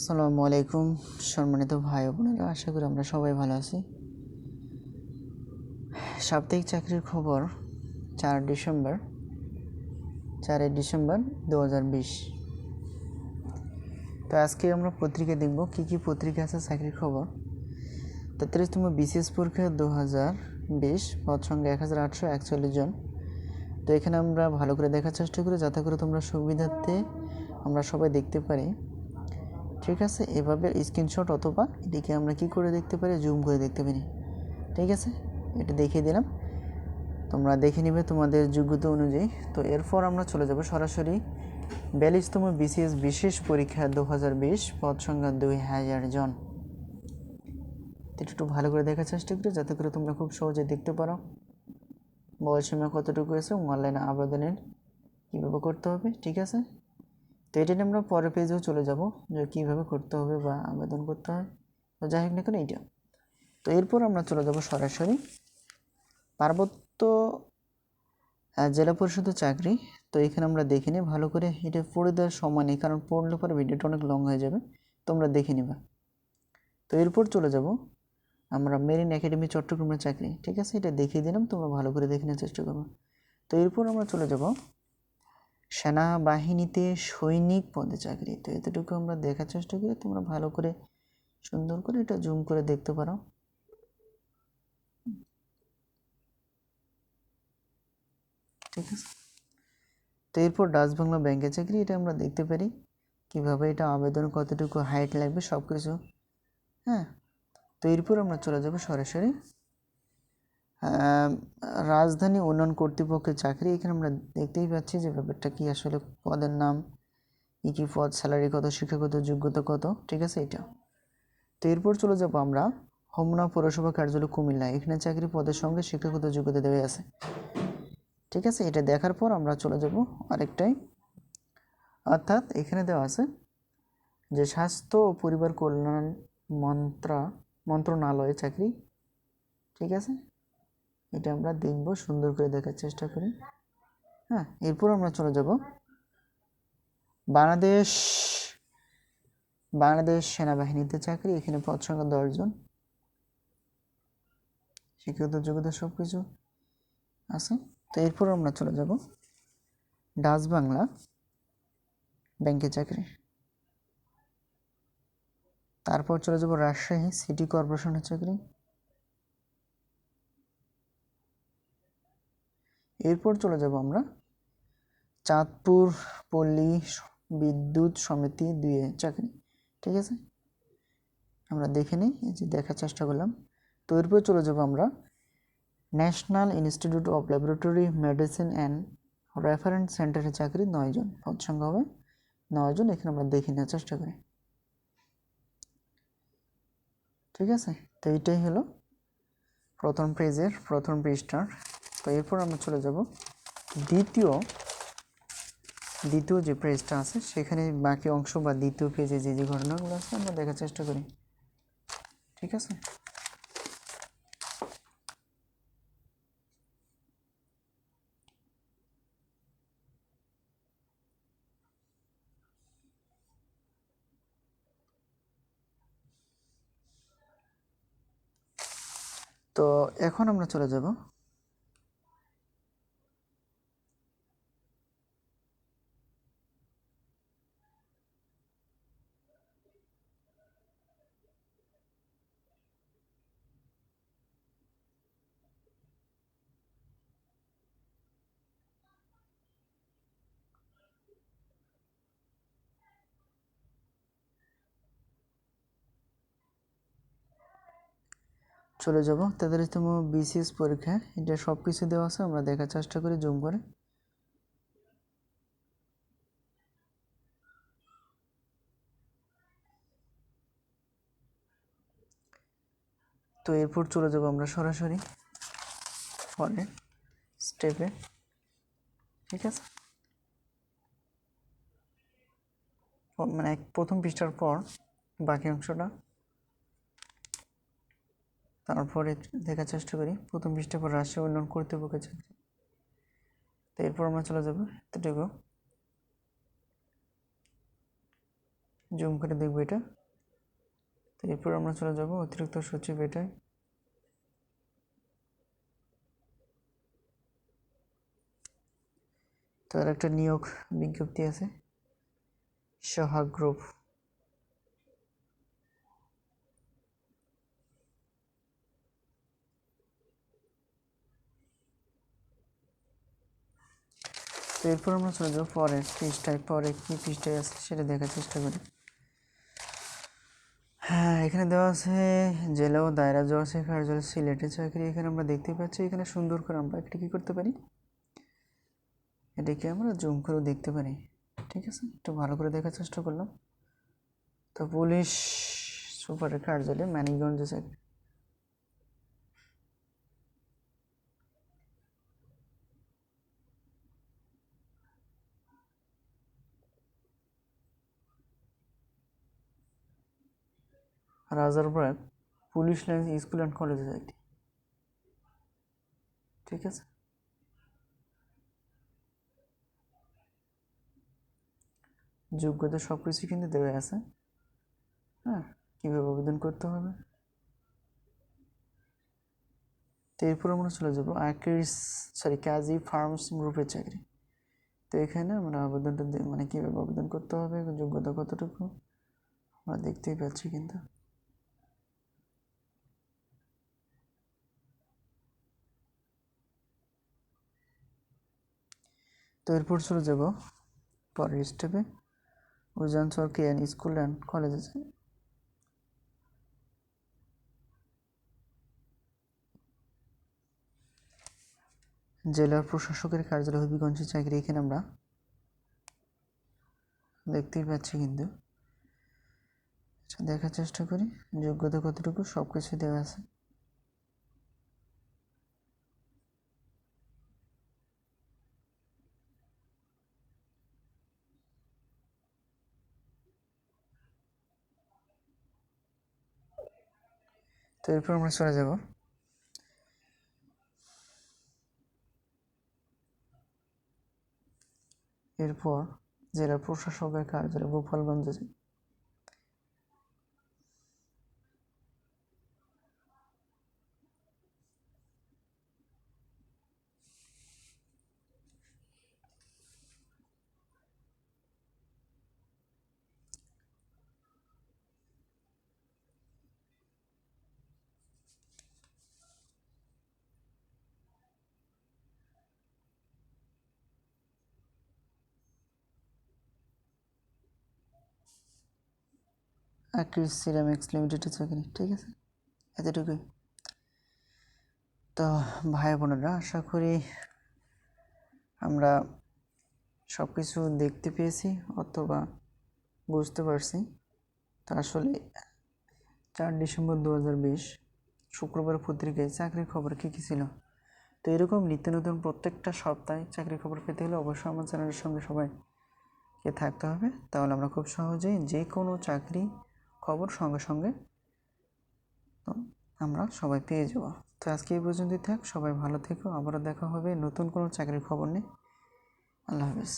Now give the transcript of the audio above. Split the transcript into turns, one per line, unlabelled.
আসসালামু আলাইকুম, সম্মানিত ভাই বোনেরা, আশা করি আমরা সবাই ভালো আছি। সাপ্তাহিক চাকরির খবর চার ডিসেম্বর চারই ডিসেম্বর দু হাজার বিশ। তো আজকে আমরা পত্রিকা দেখব, কী কী পত্রিকা আছে চাকরির খবর। তেত্রিশতম বিসিএস পরীক্ষা দু হাজার বিশ, পদ সংখ্যা এক হাজার আটশো একচল্লিশ জন। তো এখানে আমরা ভালো করে দেখার চেষ্টা করি, যাতে করে তোমরা সুবিধার্থে আমরা সবাই দেখতে পারি। ঠিক আছে? এভাবে স্ক্রিনশট অথবা এটিকে আমরা কি করে দেখতে পারি? জুম করে দেখতে পারি। ঠিক আছে? এটা দেখিয়ে দিলাম। তোমরা দেখে নিবে তোমাদের যোগ্যতা অনুযায়ী। তো এরপর আমরা চলে যাব সরাসরি বিয়াল্লিশতম বিসিএস বিশেষ পরীক্ষা দু হাজার বিশ, পদ সংখ্যা দুই হাজার জন একটু ভালো করে দেখার চেষ্টা করি, যাতে করে তোমরা খুব সহজে দেখতে পারো। বয়সীমা কতটুকু আছে অনলাইনে আবেদনের কীভাবে করতে হবে? ঠিক আছে? তো এটা নিয়ে আমরা পরের পেজেও চলে যাব, যে কীভাবে করতে হবে বা আবেদন করতে হয়। তো যাই হোক না কেন, এইটা। তো এরপর আমরা চলে যাব সরাসরি। পার্বত্য জেলা পরিষদের চাকরি। তো এখানে আমরা দেখে নিই, ভালো করে এটা পড়ে দেওয়ার সময় নেই, কারণ পড়লে পরে ভিডিওটা অনেক লং হয়ে যাবে। তোমরা দেখে নিবা। তো এরপর চলে যাব আমরা মেরিন একাডেমি চট্টগ্রামের চাকরি। ঠিক আছে, এটা দেখিয়ে দিলাম, তোমরা ভালো করে দেখে নেওয়ার চেষ্টা করব তো এরপর আমরা চলে যাব সেনাবাহিনীতে সৈনিক পদে চাকরি। তো এতটুকু আমরা দেখার চেষ্টা করি। তোমরা ভালো করে, সুন্দর করে এটা জুম করে দেখতে পারো। ঠিক আছে? তো এরপর ডাচ বাংলা ব্যাংকে চাকরি, এটা আমরা দেখতে পারি। কীভাবে এটা আবেদন, কতটুকু হাইট লাগবে সব কিছু হ্যাঁ? তো এরপর আমরা চলে যাব সরাসরি রাজধানী উন্নয়ন কর্তৃপক্ষের চাকরি। এখানে আমরা দেখতেই পাচ্ছি যে ব্যাপারটা কি, আসলে পদের নাম, কী কী পদ স্যালারি কত শিক্ষাগত যোগ্যতা কত, ঠিক আছে এটা? তো এরপর চলে যাব আমরা হোমনা পৌরসভা কার্যালয়, কুমিল্লা। এখানে চাকরি পদের সঙ্গে শিক্ষাগত যোগ্যতা দেওয়া আছে। ঠিক আছে, এটা দেখার পর আমরা চলে যাব আরেকটাই অর্থাৎ এখানে দেওয়া আছে যে স্বাস্থ্য ও পরিবার কল্যাণ মন্ত্রা, মন্ত্রণালয়ে চাকরি, ঠিক আছে? এটা আমরা দেখব, সুন্দর করে দেখার চেষ্টা করি। হ্যাঁ এরপর আমরা চলে যাব। বাংলাদেশ বাংলাদেশ সেনাবাহিনীতে চাকরি, এখানে পদ সংখ্যা দশজন শিক্ষিত যোগ্যতা সব কিছু আছে। তো এরপর আমরা চলে যাব ডাচ বাংলা ব্যাংকে চাকরি। তারপর চলে যাব রাজশাহী সিটি কর্পোরেশনের চাকরি। এরপর চলে যাব আমরা চাঁদপুর, পল্লী, বিদ্যুৎ সমিতি দুয়ে চাকরি, ঠিক আছে? আমরা দেখে নিই, এই যে দেখার চেষ্টা করলাম। তো এরপর চলে যাব আমরা national institute of laboratory medicine and reference সেন্টারের চাকরি নয়জন পদ সংখ্যা হবে। নয়জন এখানে আমরা দেখে নেওয়ার চেষ্টা করি। ঠিক আছে? তো এইটাই হলো প্রথম পেজের প্রথম পৃষ্ঠার তো এরপর আমরা চলে যাব দ্বিতীয় দ্বিতীয় যে পেজটা আছে, সেখানে বাকি অংশ বা দ্বিতীয় পেজে যে যে ঘটনাগুলো আছে, আমরা দেখার চেষ্টা করি। ঠিক আছে? তো এখন আমরা চলে যাব চলে যাব। তেতাল্লিশতম বিসিএস পরীক্ষা। এটা সব কিছু দেওয়া আছে, আমরা দেখার চেষ্টা করি, জুম করে। তো এরপর চলে যাব আমরা সরাসরি পরে স্টেপে ঠিক আছে? মানে প্রথম পৃষ্ঠার পর বাকি অংশটা। তারপরে দেখার চেষ্টা করি। প্রথম পৃষ্ঠা পর রাষ্ট্রীয় উন্নয়ন কর্তৃপক্ষের চাকরি তো এরপর আমরা চলে যাব। এতটুকু জুম করে দেখব এটা। তো এরপর আমরা চলে যাব অতিরিক্ত সচিব এটায়। তার একটা নিয়োগ বিজ্ঞপ্তি আছে। সোহাগ গ্রুপ। তো এরপর আমরা চলে যাব পরের পৃষ্ঠায়, পরে কি পৃষ্ঠায় আছে সেটা দেখার চেষ্টা করি। হ্যাঁ এখানে দেওয়া আছে জেলা ও দায়রা জজ কার্যালয় সিলেটে চাকরি। এখানে আমরা দেখতে পাচ্ছি এখানে সুন্দর করে আমরা এটা কী করতে পারি? এটাকে আমরা জুম করেও দেখতে পারি। ঠিক আছে? একটু ভালো করে দেখার চেষ্টা করলাম। তো পুলিশ সুপারের কার্যালয়, মানিকগঞ্জে চাকরি। Rajarbagh police line school and কলেজে চাকরি ঠিক আছে? যোগ্যতা সব কিছু কিন্তু দেওয়া আছে। হ্যাঁ কীভাবে আবেদন করতে হবে? তো এরপর আমরা চলে যাব আকিস সরি কাজী ফার্মস গ্রুপের চাকরি। তো এখানে আমরা আবেদনটা মানে কীভাবে আবেদন করতে হবে, যোগ্যতা কতটুকু? আমরা দেখতেই পাচ্ছি কিন্তু। তো এরপর চলে যাব পরের স্টেপে উজান সরকারি স্কুল অ্যান্ড কলেজে যাই। জেলার প্রশাসকের কার্যালয় হবিগঞ্জের চাকরি এখানে আমরা দেখতেই পাচ্ছি কিন্তু। আচ্ছা, দেখার চেষ্টা করি যোগ্যতা কতটুকু সব কিছু দেওয়া আছে। তো এরপর আমরা চলে যাব। এরপর জেলা প্রশাসকের কার্যালয় গোপালগঞ্জে। অ্যাক্রিস সিরামিক্স লিমিটেডের চাকরি, ঠিক আছে? এতটুকুই। তো ভাই বোনেরা, আশা করি আমরা সব কিছু দেখতে পেয়েছি অথবা বুঝতে পারছি। তো আসলে চার ডিসেম্বর দু বিশ, শুক্রবার পত্রিকায় চাকরির খবর কী কী ছিল? তো এরকম নিত্য নতুন প্রত্যেকটা সপ্তাহে চাকরির খবর পেতে হলে অবশ্যই আমার চ্যানেলের সঙ্গে সবাইকে থাকতে হবে। তাহলে আমরা খুব সহজেই যে কোনো চাকরি খবর সঙ্গে সঙ্গে তো আমরা সবাই পেয়ে যাব। তো আজকে এই পর্যন্তই থাক, সবাই ভালো থেকো, আবারও দেখা হবে নতুন কোনো চাকরির খবর নেই আল্লাহ হাফিজ।